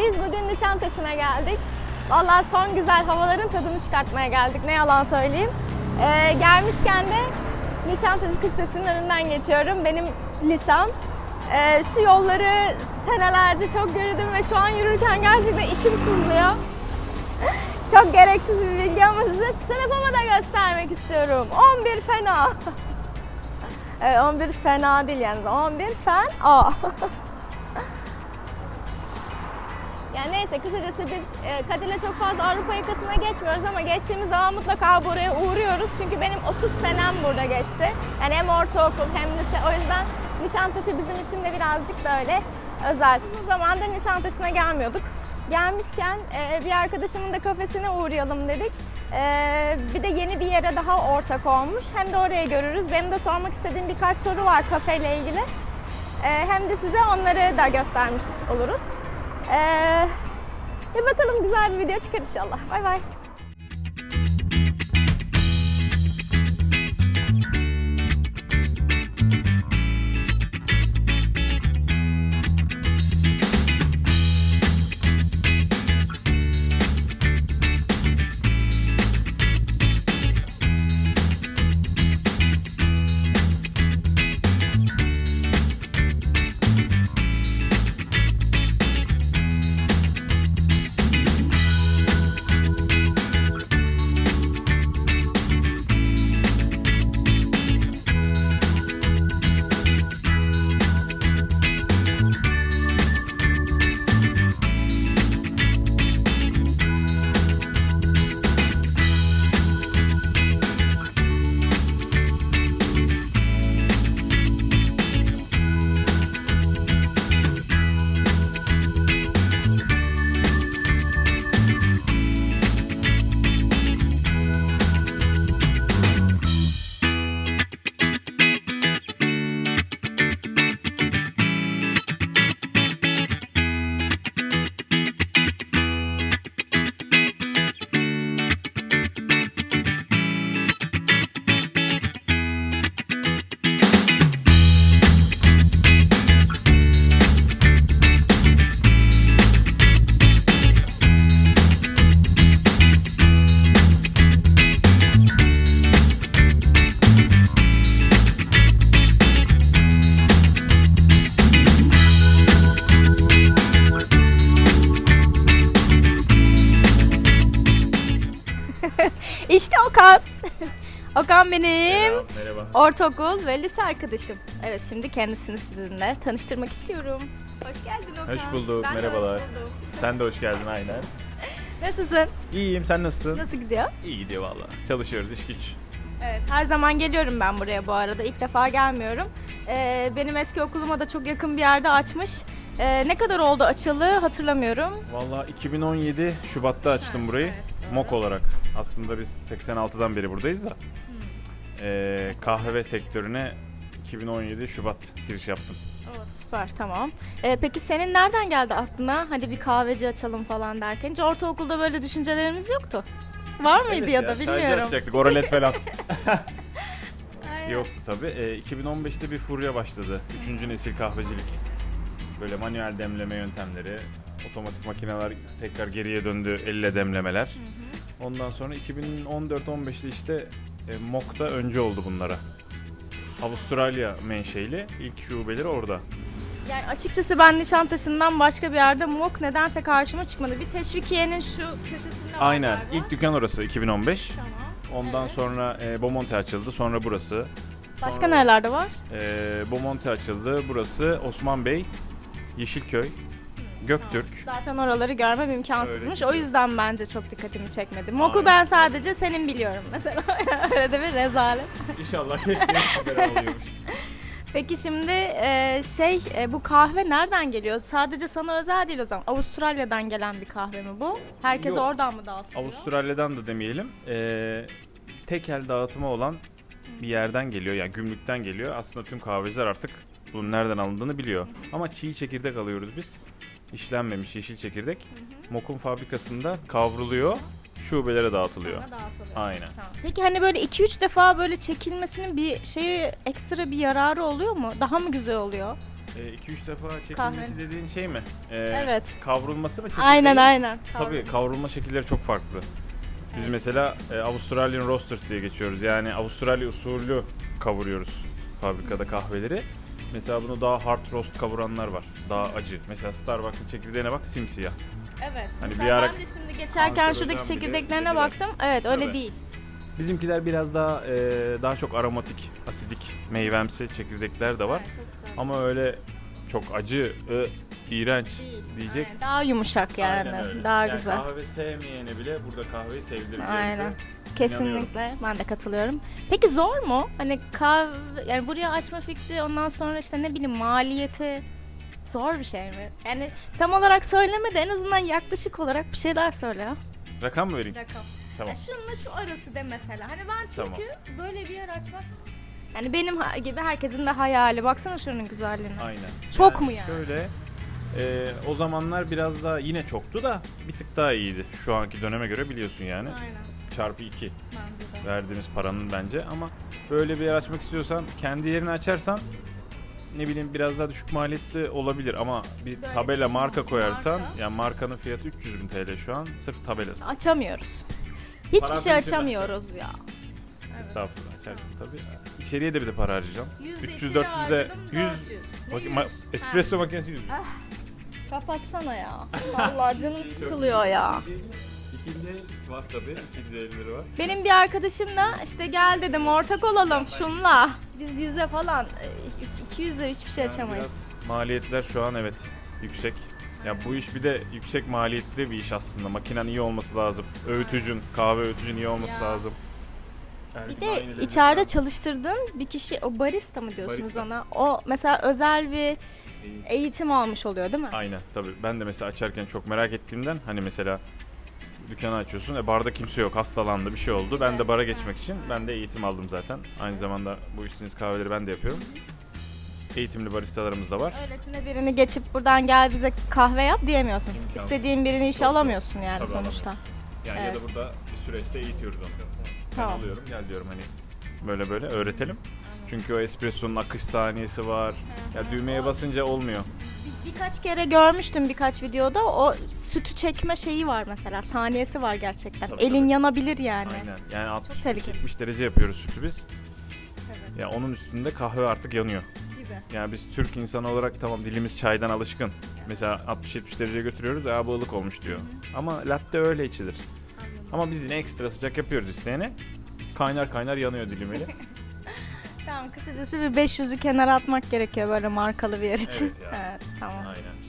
Biz bugün Nişantaşı'na geldik. Vallahi son güzel havaların tadını çıkartmaya geldik. Ne yalan söyleyeyim. Ee, gelmişken de Nişantaşı Kız Lisesi'nin önünden geçiyorum. Benim lisem. Ee, şu yolları senelerce çok yürüdüm ve şu an yürürken gerçekten içim sızlıyor. çok gereksiz bir bilgi ama size sınıfımı da göstermek istiyorum. 11 fena. Evet, 11 fena değil yani. 11 fen A. yani neyse kısacası biz e, Kadir'le çok fazla Avrupa yakasına geçmiyoruz ama geçtiğimiz zaman mutlaka buraya uğruyoruz. Çünkü benim 30 senem burada geçti. Yani hem ortaokul hem lise. O yüzden Nişantaşı bizim için de birazcık böyle özel. Uzun zamandır Nişantaşı'na gelmiyorduk. Gelmişken e, bir arkadaşımın da kafesine uğrayalım dedik. E, bir de yeni bir yere daha ortak olmuş. Hem de orayı görürüz. Benim de sormak istediğim birkaç soru var kafeyle ilgili. E, hem de size onları da göstermiş oluruz. E, bir bakalım güzel bir video çıkar inşallah. Bay bay. İşte Okan. Okan benim. Merhaba. Ortaokul ve lise arkadaşım. Evet şimdi kendisini sizinle tanıştırmak istiyorum. Hoş geldin Okan. Hoş bulduk, Ben de merhabalar. hoş buldum. Sen de hoş geldin aynen. Nasılsın? İyiyim, sen nasılsın? Nasıl gidiyor? İyi gidiyor valla. Çalışıyoruz, iş güç. Evet, her zaman geliyorum ben buraya bu arada. İlk defa gelmiyorum. Ee, benim eski okuluma da çok yakın bir yerde açmış. Ee, ne kadar oldu açılı hatırlamıyorum. Valla 2017 Şubat'ta açtım burayı. evet. MOK olarak. Aslında biz 86'dan beri buradayız da. Ee, kahve sektörüne 2017 Şubat giriş yaptım. Oo, süper tamam. Ee, peki senin nereden geldi aklına hadi bir kahveci açalım falan derken? Hiç ortaokulda böyle düşüncelerimiz yoktu. Var mıydı ya da sadece bilmiyorum. açacaktık, oralet falan. Aynen. Yoktu tabii. Ee, 2015'te bir furya başladı. Üçüncü nesil kahvecilik. Böyle manuel demleme yöntemleri. Otomatik makineler tekrar geriye döndü. Elle demlemeler. Ondan sonra 2014-15'te işte e, MOK'ta önce oldu bunlara. Avustralya menşeli. ilk şubeleri orada. Yani açıkçası ben Nişantaşı'ndan başka bir yerde MOK nedense karşıma çıkmadı. Bir teşvikiyenin şu köşesinde var Aynen. galiba. İlk dükkan orası 2015. Tamam. Ondan Evet. sonra e, Bomonti açıldı. Sonra burası. Başka Sonra- nerelerde var? E, Bomonti açıldı. Burası Osman Bey, Yeşilköy, Göktürk. Zaten oraları görmem imkansızmış. Öyle O yüzden bence çok dikkatimi çekmedi. MOK'u Aynen. ben sadece senin biliyorum mesela. Öyle de bir rezalet. İnşallah keşke oluyormuş. Peki şimdi e, şey e, bu kahve nereden geliyor? Sadece sana özel değil o zaman. Avustralya'dan gelen bir kahve mi bu? Herkes Yok. oradan mı dağıtılıyor? Avustralya'dan da demeyelim. Ee, tek el dağıtımı olan bir yerden geliyor. Yani gümrükten geliyor. Aslında tüm kahveciler artık bunun nereden alındığını biliyor. Ama çiğ çekirdek alıyoruz biz. İşlenmemiş yeşil çekirdek. Mokun fabrikasında kavruluyor. Şubelere dağıtılıyor. Sonra dağıtılıyor. Aynen. Tamam. Peki hani böyle 2-3 defa böyle çekilmesinin bir şeyi ekstra bir yararı oluyor mu? Daha mı güzel oluyor? 2-3 defa çekilmesi Kahve. dediğin şey mi? Ee, Evet. Kavrulması mı çekilmesi? Aynen aynen. Tabii kavrulma şekilleri çok farklı. Biz mesela e, Australian Roasters diye geçiyoruz. Yani Avustralya usulü kavuruyoruz fabrikada kahveleri. Mesela bunu daha hard roast kavuranlar var. Daha acı. Mesela Starbucks'ın çekirdeğine bak simsiyah. Evet. Hani Mesela bir ara ben de şimdi geçerken Ankara'dan şuradaki bile çekirdeklerine dediler. baktım. Evet öyle Tabii. değil. Bizimkiler biraz daha e, daha çok aromatik, asidik, meyvemsi çekirdekler de var. Evet, çok güzel. Ama öyle çok acı, ı, iğrenç diyecek. Aynen, Daha yumuşak yani. Aynen öyle. Daha Yani güzel. Kahve sevmeyene bile burada kahveyi sevdireceğimize Aynen. Kesinlikle. Ben de katılıyorum. Peki zor mu? Hani kahve yani buraya açma fikri ondan sonra işte ne bileyim maliyeti zor bir şey mi? Yani tam olarak söyleme de en azından yaklaşık olarak bir şeyler söyle ya. Rakam mı vereyim? Rakam. Tamam. Ya şununla şu arası de mesela. Hani ben çünkü Tamam. böyle bir yer açmak yani benim gibi herkesin de hayali. Baksana şunun güzelliğine. Aynen. Çok mu yani? Şöyle e, o zamanlar biraz daha yine çoktu da bir tık daha iyiydi. Şu anki döneme göre biliyorsun yani. Aynen. Çarpı 2 Bence de. verdiğimiz paranın bence ama böyle bir yer açmak istiyorsan kendi yerini açarsan ne bileyim biraz daha düşük maliyetli olabilir ama bir Böyle tabela bir marka koyarsan marka. yani markanın fiyatı 300 bin TL şu an sırf tabelası. Açamıyoruz. Hiçbir Paran şey açamıyoruz ya. Estağfurullah açarsın tabii. İçeriye de bir de para harcayacaksın. Yüzde 300 içine 400 de harcadım, 100 400. Ne Bak, ma- espresso makinesi 100 bin. Kapatsana ya. Vallahi canım sıkılıyor ya. İkinci el var tabii. İkinci elleri var. Benim bir arkadaşım da işte gel dedim ortak olalım şunla. Biz yüze falan e, 200 lira hiçbir şey Yani açamayız. biraz maliyetler şu an evet yüksek. Ya bu iş bir de yüksek maliyetli bir iş aslında. Makinen iyi olması lazım. Öğütücün, kahve öğütücün iyi olması Ya. lazım. Her Bir de içeride çalıştırdığın bir kişi o barista mı diyorsunuz Barista. ona? O mesela özel bir. Eğitim almış oluyor değil mi? Aynen tabii. Ben de mesela açarken çok merak ettiğimden hani mesela dükkanı açıyorsun e barda kimse yok hastalandı bir şey oldu. Ben de bara geçmek için ben de eğitim aldım zaten. Aynı zamanda bu içtiğiniz kahveleri ben de yapıyorum. Eğitimli baristalarımız da var. Öylesine birini geçip buradan gel bize kahve yap diyemiyorsun. İstediğin birini işe alamıyorsun yani Tabii sonuçta. Yani Evet. ya da burada bir süreçte eğitiyoruz onu. Ben Tamam. alıyorum gel diyorum hani böyle böyle öğretelim. Çünkü o espresso'nun akış saniyesi var. Ya düğmeye basınca olmuyor. Bir- birkaç kere görmüştüm birkaç videoda o sütü çekme şeyi var mesela saniyesi var gerçekten. Tabii, Elin tabii. yanabilir yani. Aynen. Yani Çok tehlikeli. 60-70 derece yapıyoruz sütü biz. Evet. Ya onun üstünde kahve artık yanıyor. Gibi. Yani biz Türk insanı olarak tamam dilimiz çaydan alışkın. Mesela 60-70 derece götürüyoruz ya bu ılık olmuş diyor. Ama latte öyle içilir. Ama biz yine ekstra sıcak yapıyoruz isteyene. Kaynar kaynar yanıyor dilim eli. Tamam kısacası bir 500'ü kenara atmak gerekiyor böyle markalı bir yer için. Evet ya. Evet, tamam. Aynen.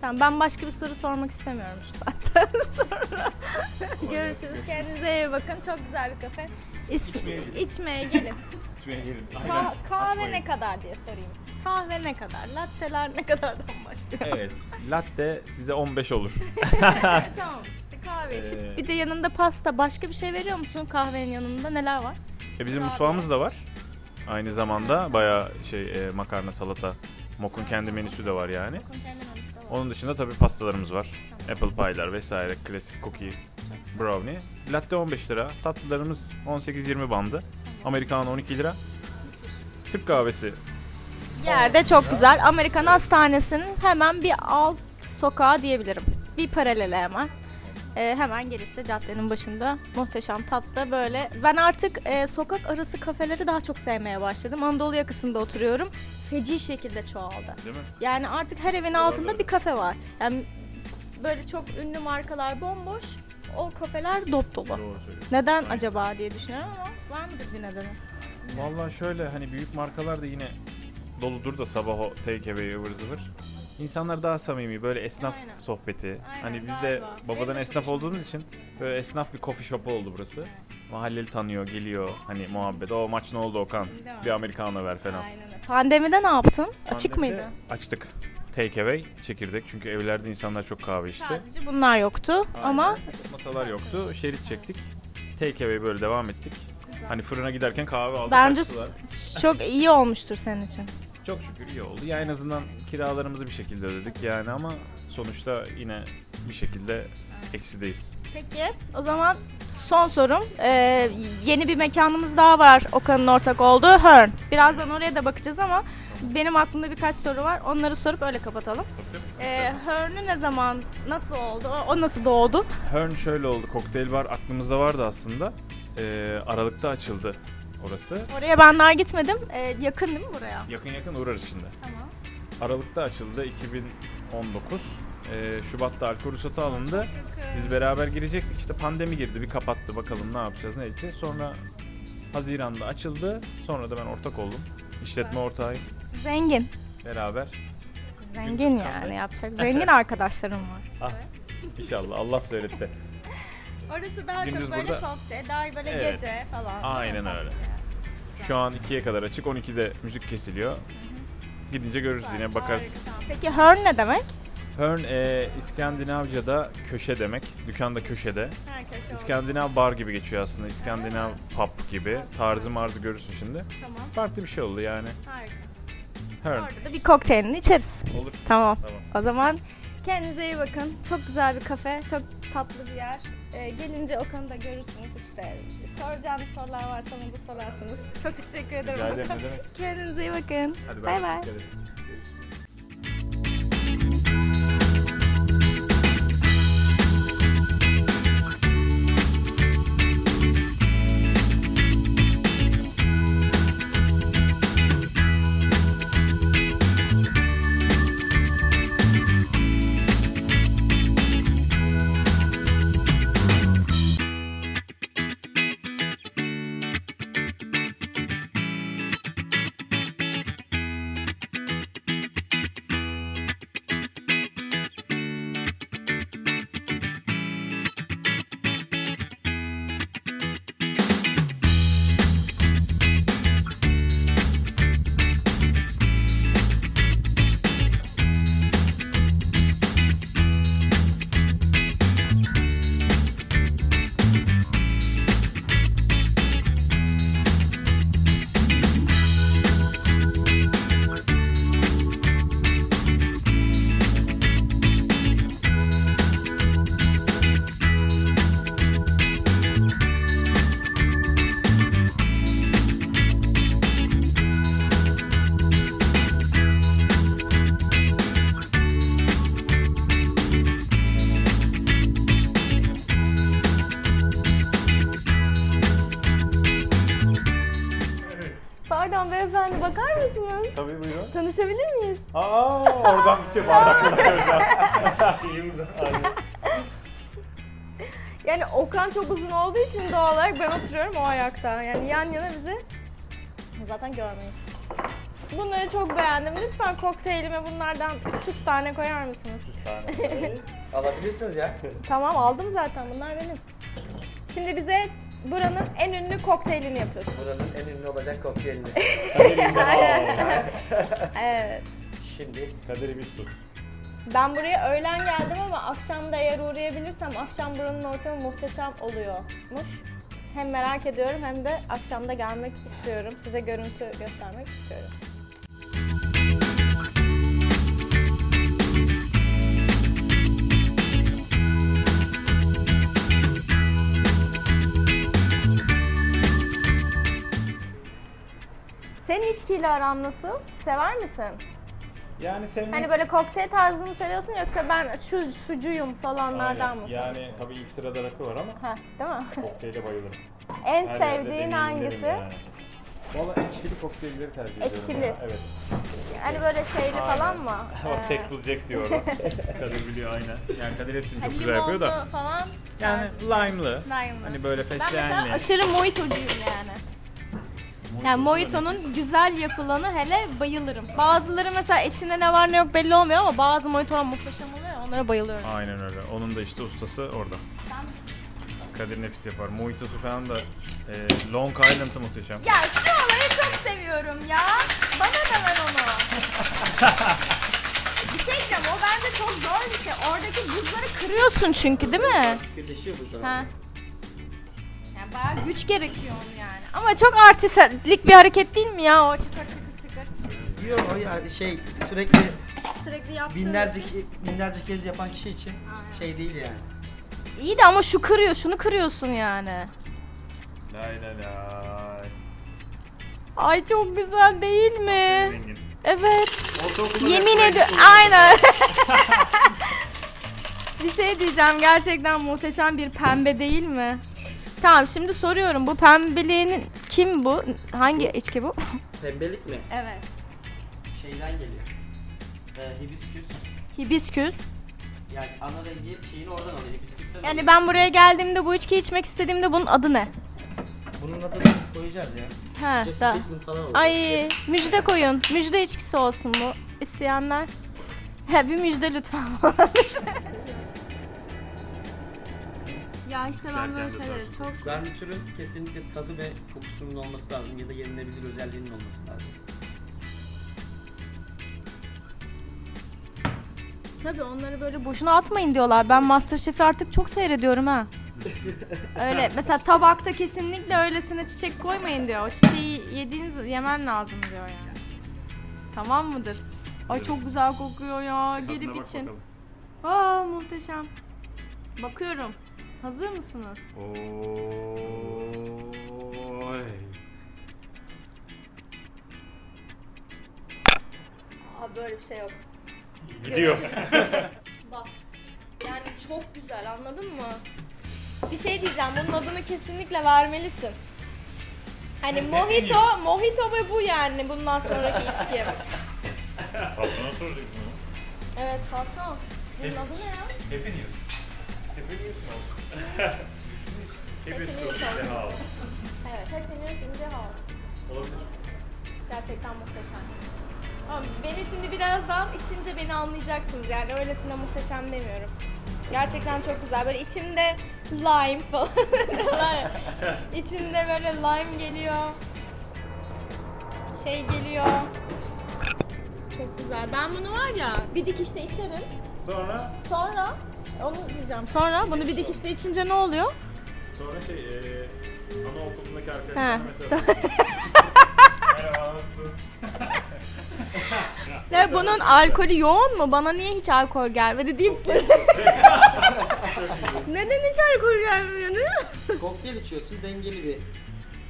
Tamam ben başka bir soru sormak istemiyorum şu zaten sonra. Görüşürüz. Kendinize iyi bakın. Çok güzel bir kafe. İsmi, İçmeye gidin. içmeye gelin. Gelin. Ka- kahve Atmayın. ne kadar diye sorayım. Kahve ne kadar? Latteler ne kadardan başlıyor? Evet. Latte size 15 olur. tamam işte kahve içip Ee, bir de yanında pasta başka bir şey veriyor musun kahvenin yanında neler var? E bizim Kurabiye. mutfağımız da var. Aynı zamanda bayağı şey e, makarna, salata, Mok'un kendi menüsü de var yani. Onun dışında tabii pastalarımız var. Apple pie'lar vesaire, klasik cookie, brownie. Latte 15 lira, tatlılarımız 18-20 bandı. Americano 12 lira. Türk kahvesi Yerde çok güzel. Amerikan Hastanesi'nin hemen bir alt sokağı diyebilirim. Bir paralele hemen. Ee, hemen girişte caddenin başında muhteşem tatlı böyle. Ben artık e, sokak arası kafeleri daha çok sevmeye başladım. Anadolu yakasında oturuyorum. Feci şekilde çoğaldı. değil mi? Yani artık her evin altında bir kafe var. Yani böyle çok ünlü markalar bomboş. O kafeler dop dolu. Doğru söylüyorsun. Neden acaba diye düşünüyorum ama var mıdır bir nedeni? Vallahi şöyle hani büyük markalar da yine doludur da sabah o take away ıvır zıvır. İnsanlar daha samimi böyle esnaf Aynen. sohbeti. Aynen, hani biz de galiba. Babadan de esnaf olduğumuz için böyle esnaf bir coffee shop oldu burası. Mahalleli tanıyor, geliyor hani muhabbet. O maç ne oldu Okan? Değil mi? Bir americano ver falan. Aynen öyle. Pandemide ne yaptın? Açık Pandemide mıydı? Açtık. Take away çekirdek çünkü evlerde insanlar çok kahve içti. Sadece bunlar yoktu Aynen. ama masalar yoktu. Şerit çektik. Take away böyle devam ettik. Hani fırına giderken kahve aldık bence çok iyi olmuştur senin için. Çok şükür iyi oldu. Ya en azından kiralarımızı bir şekilde ödedik yani ama sonuçta yine bir şekilde eksideyiz. Peki o zaman son sorum. Ee, yeni bir mekanımız daha var Okan'ın ortak olduğu Hearn. Birazdan oraya da bakacağız ama benim aklımda birkaç soru var. Onları sorup öyle kapatalım. Ee, Hearn'ü ne zaman, nasıl oldu? O, o nasıl doğdu? Hearn şöyle oldu. Kokteyl bar aklımızda vardı aslında. Ee, Aralık'ta açıldı orası. Oraya ben daha gitmedim. Ee, yakın değil mi buraya? Yakın yakın uğrarız şimdi. Tamam. Aralık'ta açıldı 2019. Ee, Şubat'ta alkol ruhsatı alındı. Biz beraber girecektik işte pandemi girdi bir kapattı bakalım ne yapacağız ne edeceğiz. Sonra Haziran'da açıldı. Sonra da ben ortak oldum. İşletme ortağıyım. Zengin. Beraber. Zengin yani yapacak. Zengin arkadaşlarım var. Ah inşallah Allah söyletti. Orası daha Gündüz çok böyle burada- soft, daha böyle Evet. gece falan. Aynen öyle. Şu an 2'ye kadar açık 12'de müzik kesiliyor. Gidince görürüz yine bakarız. Peki Hearn ne demek? Hearn e, İskandinavca'da köşe demek. Dükkanda köşede. Herkes İskandinav bar gibi geçiyor aslında. İskandinav pub gibi. Tarzı marzı görürsün şimdi. Tamam. Farklı bir şey oldu yani. Harika. Hearn. Orada da bir kokteylini içeriz. Olur. Tamam. Tamam. O zaman kendinize iyi bakın. Çok güzel bir kafe, çok tatlı bir yer. Ee, gelince Okan'ı da görürsünüz işte. Soracağınız sorular varsa onu da sorarsınız. Çok teşekkür ederim. Rica ederim ne demek. Kendinize iyi bakın. Hadi Bay bay. Tanışabilir miyiz? Aa oradan bir şey bardak kullanıyor şu an. Şeyim. Yani Okan çok uzun olduğu için doğal olarak ben oturuyorum o ayakta. Yani yan yana bizi zaten görmeyin. Bunları çok beğendim. Lütfen kokteylime bunlardan 300 tane koyar mısınız? Alabilirsiniz ya. Tamam aldım zaten bunlar benim. Şimdi bize buranın en ünlü kokteylini yapıyorsun. Buranın en ünlü olacak kokteylini. Evet. Şimdi Kadir Bistus. Ben buraya öğlen geldim ama akşam da eğer uğrayabilirsem akşam buranın ortamı muhteşem oluyormuş. Hem merak ediyorum hem de akşamda gelmek istiyorum. Size görüntü göstermek istiyorum. Senin içkiyle aran nasıl? Sever misin? Yani senin Hani böyle kokteyl tarzını mı seviyorsun yoksa ben şu şucuyum falanlardan Aynen. mısın? Yani tabii ilk sırada rakı var ama Heh, değil mi? kokteyle bayılırım. en Her yerde sevdiğin deneyimlerim hangisi? Yani. Valla ekşili kokteylleri tercih ediyorum. Ekşili. ben. Evet. Hani böyle şeyli Aynen. falan mı? Bak Ee, tek buz Jack diyor orada. Kadir biliyor aynen. Yani Kadir hepsini çok hani güzel yapıyor da. limonlu falan. Yani lime'lı. Lime'lı. Hani böyle Ben mesela fesleğenli. aşırı mojitocuyum yani. Yani mojitonun güzel yapılanı hele bayılırım. Bazıları mesela içinde ne var ne yok belli olmuyor ama bazı mojitolar muhteşem oluyor onlara bayılıyorum. Aynen öyle. Onun da işte ustası orada. Kadir nefis yapar. Mojitosu falan da e, Long Island'ı muhteşem. Ya şu olayı çok seviyorum ya. Bana da ver onu. bir şey diyeceğim o bence çok zor bir şey. Oradaki buzları kırıyorsun çünkü değil mi? birleşiyor bu Ha. Bayağı güç gerekiyor onun yani. Ama çok artistlik bir hareket değil mi ya o çıkır çıkır çıkır. Yok o yani şey sürekli Sürekli yaptığın binlerce için. binlerce kez yapan kişi için Aynen. şey değil yani. İyi de ama şu kırıyor, şunu kırıyorsun yani. Lay lay lay. Ay çok güzel değil mi? Zengin. Evet. Ortaokulda Yemin hep ediyorum. Aynen. bir şey diyeceğim. Gerçekten muhteşem bir pembe değil mi? Tamam şimdi soruyorum. Bu pembeliğinin kim bu? Hangi içki bu? Pembelik mi? evet. Şeyden geliyor. Ee, hibisküs. Hibisküs. Yani ana rengi şeyini oradan alıyor. Hibisküsten Yani alıyor. ben buraya geldiğimde bu içki içmek istediğimde bunun adı ne? Bunun adını koyacağız ya. Jesse da. Pinkman falan olur. Ay müjde koyun. Müjde içkisi olsun bu. İsteyenler. He bir müjde lütfen. ya işte ben böyle İçerken de şeyleri tartışılır. çok Garnitürün kesinlikle tadı ve kokusunun olması lazım ya da yenilebilir özelliğinin olması lazım. Tabii onları böyle boşuna atmayın diyorlar. Ben Masterchef'i artık çok seyrediyorum ha. Öyle mesela tabakta kesinlikle öylesine çiçek koymayın diyor. O çiçeği yediğiniz yemen lazım diyor yani. Tamam mıdır? Ay çok güzel kokuyor ya. Tadına Gelip bak için. bakalım. Aa muhteşem. Bakıyorum. Hazır mısınız? Oy. Aa böyle bir şey yok. Gidiyor. Bak. Yani çok güzel anladın mı? Bir şey diyeceğim. Bunun adını kesinlikle vermelisin. Hani mojito, mojito ve bu yani bundan sonraki içki. Patrona soracaksın onu. Evet patron. Bunun adı ne ya? Happy Happy Happy News News olsun. Deha. Evet, Happy News in the House. Olabilir. Gerçekten muhteşem. Ama beni şimdi birazdan içince beni anlayacaksınız. Yani öylesine muhteşem demiyorum. Gerçekten çok güzel. Böyle içimde lime falan. İçinde böyle lime geliyor. Şey geliyor. Çok güzel. Ben bunu var ya bir dikişte içerim. Sonra Sonra onu diyeceğim. Sonra bunu bir dikişte içince ne oluyor? sonra şey eee anaokulundaki He. arkadaşlarına mesela. Merhaba nasılsın? Bunun alkolü yoğun mu? Bana niye hiç alkol gelmedi deyip Neden hiç alkol gelmiyor? Ne? Kokteyl içiyorsun dengeli bir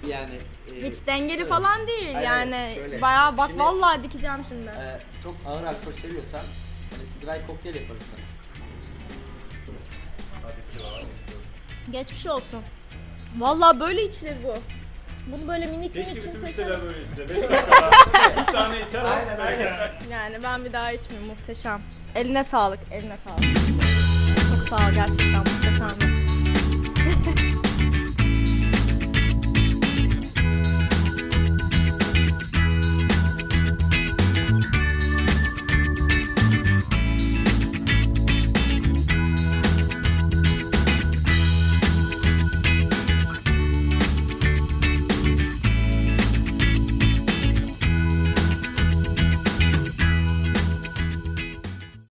yani. e, Hiç dengeli evet. falan değil Hayır, yani. şöyle. Bayağı bak Şimdi- vallahi dikeceğim şimdi. e, çok ağır alkol seviyorsan hani dry kokteyl yaparız sana. Geçmiş olsun. Vallahi böyle içilir bu. Bunu böyle minik Keşke minik bütün kimse müşteriler içemez. böyle içse. 5 dakikada 3 tane içer. Aynen, aynen. Yani ben bir daha içmeyeyim muhteşem. Eline sağlık, eline sağlık. Çok sağ ol gerçekten muhteşem.